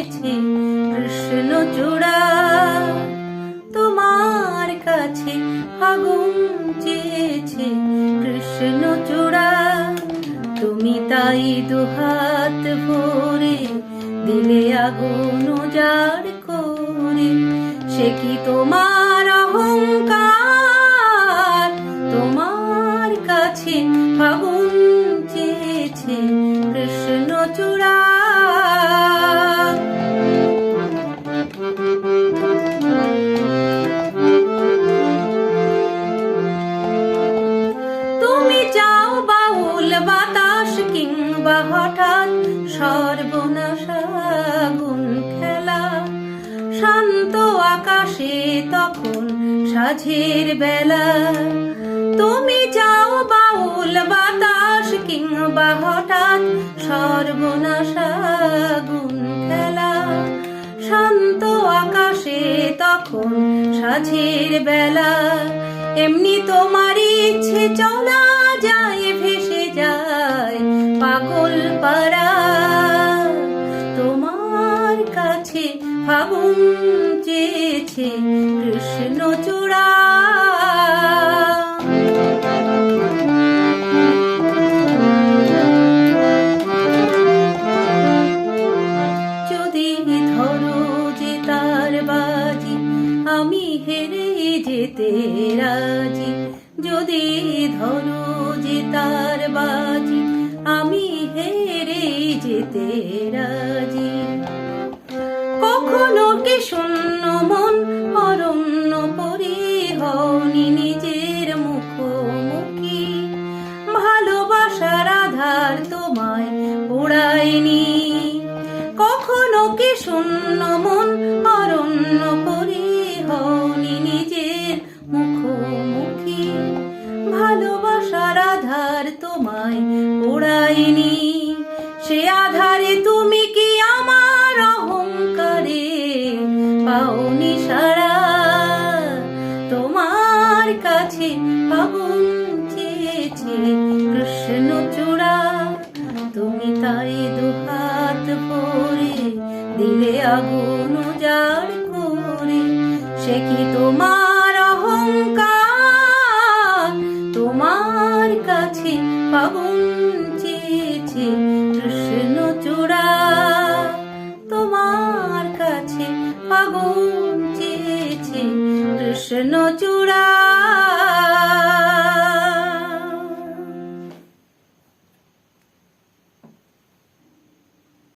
পেয়েছি। কৃষ্ণ চূড়া, তোমার কাছে আগুন চেয়েছি। কৃষ্ণ চূড়া, তুমি তাই দুহাত ভরে দিলে আগুন যার করে। সে কি তোমার অহংকার? তোমার কাছে কিংবা হঠাৎ সর্বনাশাগুন খেলা। শান্ত আকাশে তখন সাঝের বেলা। তুমি যাও বাউল, বাতাস, কিংবা হঠাৎ সর্বনাশাগুন খেলা। শান্ত আকাশে তখন সাঝের বেলা। এমনি তোমার ইচ্ছে চলা যায়। পাগল পারা তোমার কাছে ফাগুন চেয়েছে কৃষ্ণ চূড়া। যদি ধরো যে তার বাজি, আমি হেরে যেতে রাজি। যদি ধরো যে তার বাজি যেতে রাজি কখনো কি শূন্য মন অরণ্য পরিহনি নিজের মুখোমুখি? ভালোবাসার আধার তোমায় উড়ায়নি কখনো কি শূন্য মন অরণ্য পরিহনি নিজের মুখোমুখি? ভালোবাসার আধার তোমায় উড়ায়নি পাওনি সারা। তোমার কাছে পাবন চেয়েছে কৃষ্ণ চূড়া। তুমি তাই দুহাত পরে দিলে আগুন উজাড় করে। সে কি তোমার আগুন কৃষ্ণ চূড়া